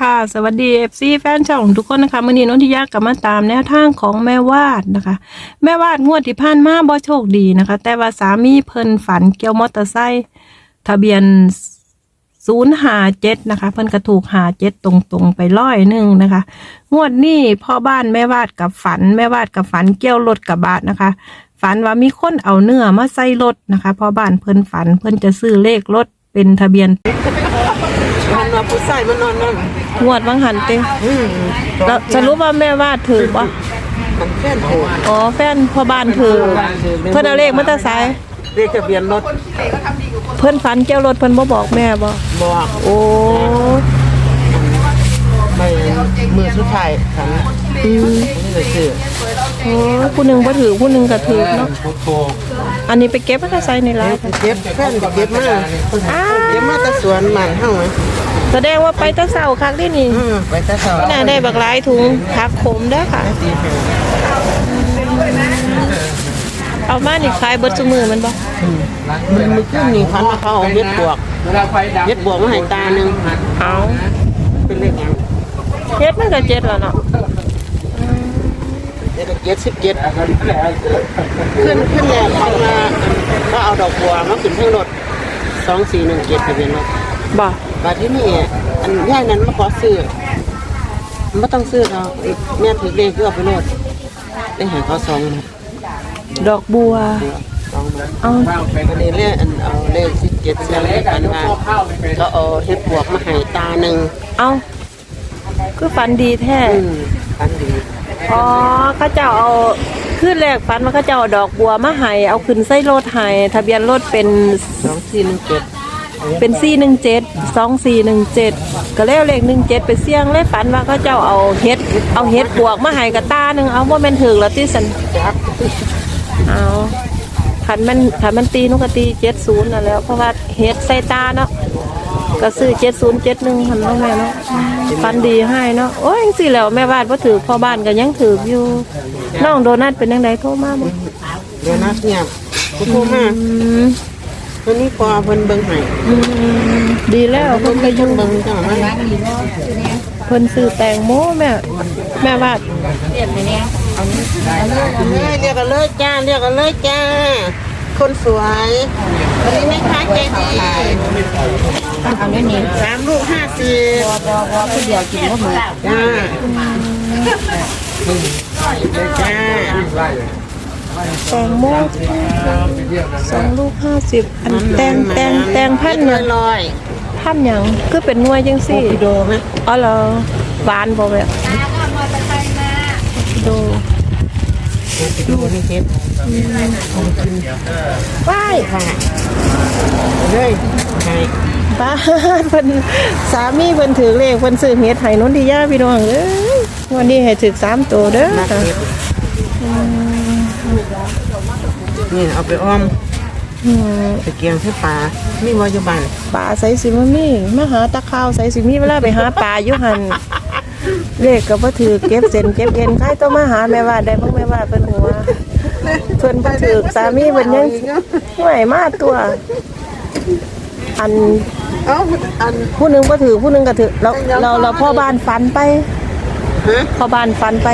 ค่ะสวัสดีเอฟซีแฟนช่องทุกคนนะคะมื่อนี้นนทิยากลับมาตามแนวทางของแม่วาดนะคะ แม่วาดงวดที่ผ่านมาบ่โชคดีนะคะ แต่ว่าสามีเพิ่นฝันเกี่ยวมอเตอร์ไซค์ทะเบียนศูนย์หาเจ็ดนะคะ เพิ่นก็ถูกหาเจ็ดตรงๆไปร้อยหนึ่งนะคะ งวดนี้พ่อบ้านแม่วาดกับฝัน แม่วาดกับฝันเกี่ยวรถกับบาทนะคะ ฝันว่ามีคนเอาเนื้อมาใส่รถนะคะพ่อบ้านเพิ่นฝันเพิ่นจะซื้อเลขรถเป็นทะเบียน ผู้ชายมันนอนนั่นงวดวังหันเต็อืมแล้วจะรู้ว่าแม่วาดถือปะมันแค่นโหดอ๋อแฟนพ่อบ้านถือเพิ่นเอาเลขมาแตาสายเรียกทะเบียนรถเพิ่นฝันเกี่ยวรถเพิ่นบ่บอกแม่บ่บอกโอ้ไม่มือสุดท้ายฉันอืมนี่เลยชื่อโอ้ผู้หนึงบ่ถือผู้หนึงก็ถือเนาะอันนี้ไปเก็บมาแตาสายในร้านเก็บแฟนก็เก็บมาเก็บมาแตะสวนมันเฮาไหม แสดงว่าไปแตะเช้าคักนี่นี่อืมไปแตะเสาน่าได้บักหลายถุงผักขมเด้อค่ะตีแผ่นเอามานี่ขายเบิดซุมื้อมันบ่มันมือขึ้นนี่พันมาเขาเอาเฮ็ดบวกเวลาไฟดับเฮ็ดบวกมาให้ตาหนึงเอาเป็นเลขหยังเฮ็ดมันก็เจ็ดแล้วเนาะเด็กเจ็ดสิบเจ็ดขึ้นขึ้นแล้วพันมาเขาเอาดอกบัวมาขึ้นทั้งรถสองสี่หนึ่งเจ็ดทะเบียนรถบ่ บาทที่นี่อันย่ายนั้นมาขอซื้อไม่ต้องซื้อเขาแม่ถือเลขก็เอาไปโลดได้หาเขาสองมาดอกบัวสองมาเอาข้าวเป็นอันนี้เลขอันเอาเลขสิบเจ็ดเสียงเลขกันว่าข้าวไม่เป็นก็เอาเฮ็ดบวกมาให้ตาหนึ่งเอาคือฝันดีแท้อืมอันดีอ๋อเขาเจ้าเอาขึ้นแรกฝันว่าเขาเจ้าเอาดอกบัวมาให้เอาขึ้นใส่รถให้ทะเบียนรถเป็นสองสี่หนึ่งเจ็ด เป็นสี่หนึ่งเจ็ดสองสี่หนึ่งเจ็ดก็แล้วเลขหนึ่งเจ็ดไปเสี่ยงเลยฝันว่าเขาเจ้าเอาเฮ็ด เอาเฮ็ดบวกมาให้กับตาหนึ่งเอาว่าแม่นถึงแล้วที่สันจักเอาขันมันขันมันตีนุกก็ตีเจ็ดศูนย์น่ะแล้ว เพราะว่าเฮ็ดใส่ตาเนาะก็ซื้อเจ็ดศูนย์เจ็ดหนึ่งหันเนาะแม่เนาะฟันดีให้เนาะโอ้ยสิแล้วแม่บ้านพ่ถือพ่อบ้านก็ยังถืออยู่น้องโดนัทเป็นยังไงโทรมาบ่เดี๋ยวนัดเงียบคุณโทรมา อืมวันนี้พอเพิ่นเบิ่งให้อืมดีแล้วเพิ่เพิ่นนก็ก็ยัยังงเบิ่งจังมันเพิ่นซื้อแตงโมแม่แม่วาดเรียกกันเลยเรียกกันเลยจ้าเรียกกันเลยจ้า คนสวยวันนี้แม่ค้าใจดีเอาเนี่ยนี่สามลูกห้าสิบพอพอพอผู้เดียวกินก็หมดจ้าจ้า แตงโมสองลูกห้าสิบอันแตงแตงแตงพันเงิเนี่ยนลอยพันหยังคือเป็นหน่วยจังโอซี่ปิโดไหมอ๋อเหรอหวานบ่แบบดูโอปิโดนี่เฮ็ดว้ายค่ะเลยให้ป้าดเพิ่นสามีเพิ่นถือเลขเพิ่นซื้อเฮ็ดให้นนทิยาพี่น้องเอ้ยวันนี้ให้ถึกสามตัวเด้อนักค่ะเฮ็ด นี่เอาไปอ้อมอืมไปเกียงให้ปลามีวาอยู่บ้านป่าใส่สิมามีมาหาตะข้าวใส่สิมีเวลาไปหาปลาอยู่หั่นเลขก็บ่ถือเก็บเส้นเก็บเอ็นใครต้องมาหาแม่ว่าได้บ่แม่ว่าเพิ่นหัวเพิ่นบ่ถือสามีเพิ่นยังห่วยมาตัว อันเอ้าอันผู้หนึงบ่ถือผู้หนึงก็ถือเราเราเราพ่อบ้านฝันไปฮะพ่อบ้านฝันไป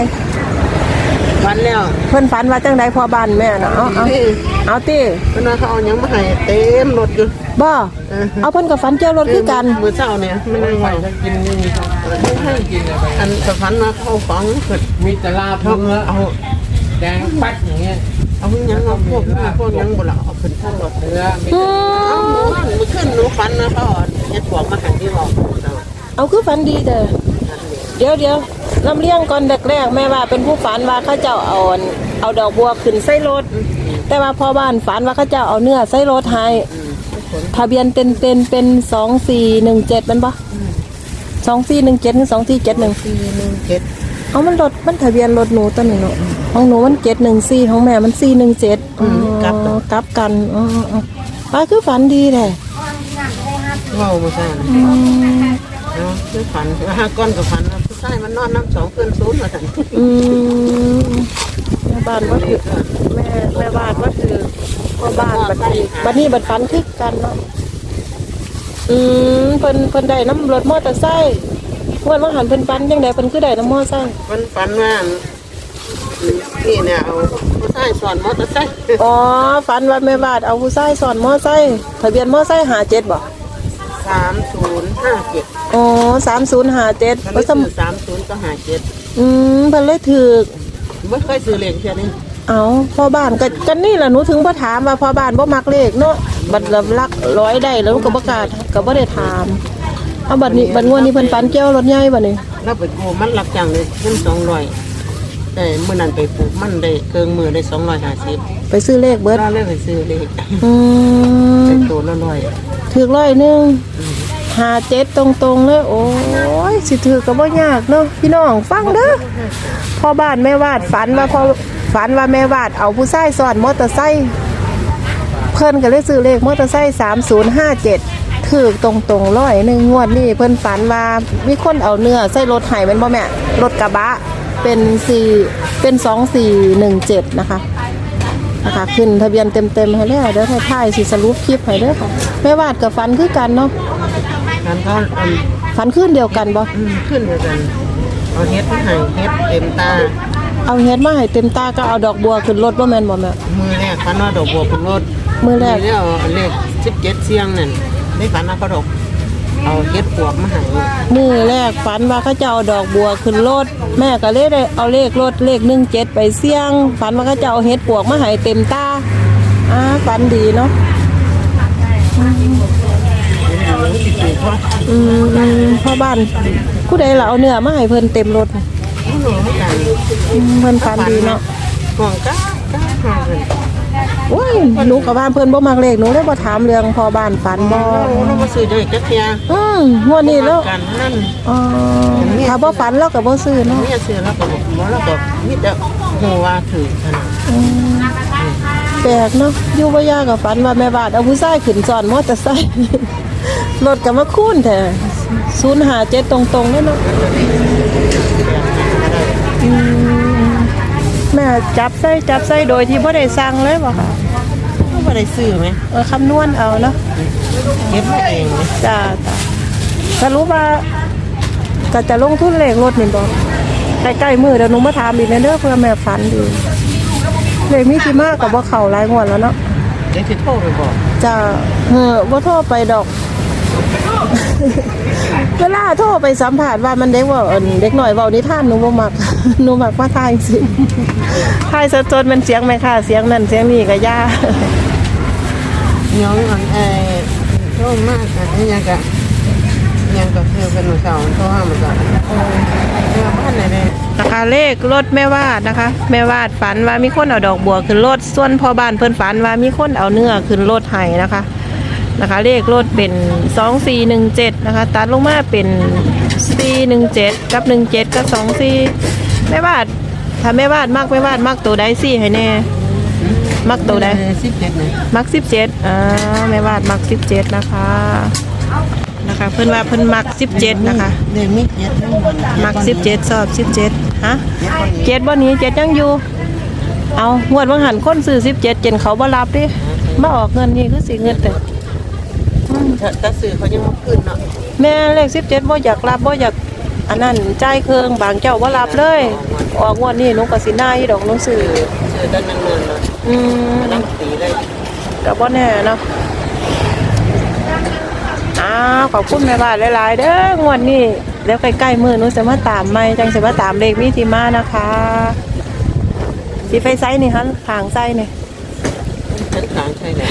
วันแล้วเพิ่นฝันว่าจังไดพ่อบ้านแม่น่ะเอาเอานี่เอาติเพิ่นว่าเขาเอาหยังมาให้เต็มรถอยู่บ่เออเอาเพิ่นก็ฝันเกี่ยวรถคือกันมือเช้าเนี่ยมันนั่งไฟเว้าถ้ากินนี่ไม่ให้กินอะไรอันสะพันมาเข้าของเกิดมีแต่ลาบเขาเนื้อเอาแดงปัดอย่างเงี้ยเอาหยังเอาพวกนี้พวกหยังบ่ละเอาขึ้นทั้งรถเนื้อมีอืเอามหมูหันมือขึ้นหนูฟันนะเขาเอาเฮ็ดบอกมาให้ที่บอกเอาคือฝันดีเด้อเดี๋ยวเดี๋ยว ลำเลียงก่อนแรกๆแม่ว่าเป็นผู้ฝันว่าเขาเจ้าเอาอันเอาดอกบัวขึ้นใส่รถ แต่ว่าพ่อบ้านฝันว่าเขาเจ้าเอาเนื้อใส่รถให้ทะเบียนเป็นเป็นเป็นสองสี่หนึ่งเจ็ดมันปะสองสี่หนึ่งเจ็ดหรือสองสี่เจ็ดหนึ่งสี่หนึ่งเจ็ดเอามันรถมันทะเบียนรถหนูตัวนี้เนาะของหนูมันเจ็ดหนึ่งสี่ของแม่มันสี่หนึ่งเจ็ดกลับกลับกันอ๋ออ๋อป้าคือฝันดีแหละเว้ามาซ่าเอาคือฝันห้าก้อนกับฝันว่า ผู้ชายมันนอนน้ำสองคืนศูนย์มาสั่นอืมแม่บ้านว่าถือแม่แม่บ้านว่าถือพ่อบ้านบัดนี้บัดนี้บัดฝันคือกันเนาะอืมเพิ่นเพิ่นได้น้ำรถมอเตอร์ไซค์งวดว่าหันเพิ่นปันจังไดเพิ่นคือได้น้ำมอไซค์มันฝันว่านี่เนี่ยเอาผู้ชายสอนมอเตอร์ไซค์อ๋อฝันว่าแม่บาดเอาผู้ชายสอนมอไซค์ทะเบียนมอไซค์หาเจ็ดบ่ สามศูนย์ห้าเจ็ดอ๋อสามศูนย์หาเจ็ดมันก็ไม่สมซื้อสามศูนย์ก็หาเจ็ดอืมเพิ่นเลยถือไม่เคยซื้อเลขเท่านี้เอาพ่อบ้านก็กันนี่ล่ะหนูถึงบ่ถามว่าพ่อบ้านบ่มักเลขเนาะบัดละลักร้อยได้แล้วก็บ่กล้าก็บ่ได้ถามเอาบัดนี้บัดงวดนี้เพิ่นฝันเกี่ยวรถใหญ่บัดนี้แล้วไปกูมันรับจ้างเลยเงินสองร้อย แต่เมื่อนั้นไปปลูกมันได้เกิงมือได้สองร้อยห้าสิบไปซื้อเลขเบิดเราเลยไปซื้อเลขอืมเป็นตัวละร้อยถือร้อยหนึงหาเจ็ดตรงๆเลยโอ้ยสิถือก็บ่ยากเนาะพี่น้องฟังเด้อพ่อบ้านแม่วาดฝันว่าพ่อฝันว่าแม่วาดเอาผู้ชายซ้อนมอเตอร์ไซค์เพิ่นก็เลยซื้อเลขมอเตอร์ไซค์3057ถือตรงๆร้อยหนึงงวดนี้เพิ่นฝันว่ามีคนเอาเนื้อใส่รถไห้แม่นบ่แม่รถกระบะ เป็น4เป็น2417นะคะนะคะขึ้นทะเบียนเต็มๆให้แล้วเดี๋ยวท้ายๆสิสรุปคลิปให้เด้อค่ะแม่วาดกับฟันคือกันเนาะนั้นเขาอันฟันขึ้นเดียวกันบ่อืมขึ้นเหมือนกันเอาเฮ็ดมาให้เฮ็ดเต็มตา เอาเฮ็ดมาให้เต็มตาก็เอาดอกบัวขึ้นรถบ่แม่นบ่แม่ มือแรกฝันว่าดอกบัวเป็นรถมือแรก แล้วอันเลขสิบเจ็ดเสียงนั่นได้ฝันว่าเขาดอก เอาเฮ็ดปวกมาให้มือแรกฝันว่าเขาจะเอาดอกบัวขึ้นรถแม่ก็เลยได้เอาเลขรถเลข17ไปเสี่ยง ฝันว่าเขาจะเอาเฮ็ดปวกมาให้เต็มตาอ่าฝันดีเนาะสิปลูกว่าอืมอืมพ่อบ้านผู้ใดล่ะเอาเนื้อมาให้เพิ่นเต็มรถไม่รู้เหมือนกันอืมเพิ่นฝันดีเนาะ ห่วงก้าก้าหาเลย โอ้ยหนูกับบ้านเพิ่นบ่มักเลขหนูเลยบ่ถามเรื่องพ่อบ้านฝันบ่เราเรามาซื้อได้จักเทียอืมงวดนี้แล้ว กันนั่นอ๋อถ้าบ่ฝันเราก็บ่ซื้อเนาะ เนี่ยซื้อแล้วก็บอกว่าเราก็มิแต่หัวถือขนาดอืมแปลกเนาะอยู่บ่ยากก็ฝันว่าแม่บ้านเอาผู้ชายขึ้นซ้อนมอเตอร์ไซค์ รถก็มาคูนแท้057ตรงๆเลยเนาะอืม แม่จับใส่จับใส่โดยที่บ่ได้สั่งเลยบ่ค่ะไม่ได้ซื้อไหมเออคำนวณเอาเนาะเก็บมาเองไหมจ้าจ้าสรุปว่าก็จะลงทุนเลขรถนี่บ่ใกล้ๆมือเดี๋ยวหนูมาถามอีกนะเด้อเพื่อแม่ฝันดีเลขมีที่มากกับว่าเขาหลายงวดแล้วเนาะเดี๋ยวจะโทรไปบอกจะเออบ่โทรไปดอก เวลาโทรไปสัมผัสว่ามันเด็กว่าเอิ้นเด็กหน่อยเว้านิทานหนูบ่มักหนูมักมาทายสิทายสะจนมันเสียงแม่ค่ะ เสียงนั่นเสียงนี่ก็ย่าน้องอันเออโทรมากอันนี้ยังกะยังก็คือเป็นหนูสาวโทรห้ามาก่อนเออบ้านไหนเนี่ยนะคะเลขรถแม่วาดนะคะ แม่วาดฝันว่ามีคนเอาดอกบัวขึ้นรถส่วนพ่อบ้านเพิ่นฝันว่ามีคนเอาเนื้อขึ้นรถให้นะคะ นะคะ เลขรถเป็นสองสี่หนึ่งเจ็ดนะคะ ตัดลงมาเป็นสี่หนึ่งเจ็ดกับหนึ่งเจ็ดกับสองสี่แม่วาด ถ้าแม่วาดมักแม่วาดมักตัวใดสี่ให้แน่ มักตัวใดสิบเจ็ดเนี่ยมักสิบเจ็ดอ่าแม่วาดมักสิบเจ็ดนะคะ นะคะ เพิ่นว่าเพิ่นมักสิบเจ็ดนะคะ เด็กมีเจ็ดนี่มันมักสิบเจ็ดสอบสิบเจ็ดฮะเจ็ดบ่หนี้เจ็ดยังอยู่เอางวดบางหันคนซื้อสิบเจ็ดเจนเขาบ่รับดิมาออกเงินนี่คือสิเงินแต่ ถ้าสื่อเขายังมาขึ้นเนาะแม่เลขสิบเจ็ดบ่อยากรับบ่อยากอันนั้นจ่ายเครื่องบางเจ้าบ่รับเลย ออกงวดนี้หนูก็สิหน้าอีดอกหนูซื้อสื่อด้านนั้นเงินเนาะอืมน้ำตีเลยก็บ่แน่เนาะอ้าวขอบคุณแม่บ้านหลายๆเด้องวดนี้แล้วใกล้ๆมือหนูจะมาตามใหม่จังสิมาตามเลขมีที่มานะคะสิไฟไซนี่ฮะทางไซนี่ ฉันขางใช่ไหม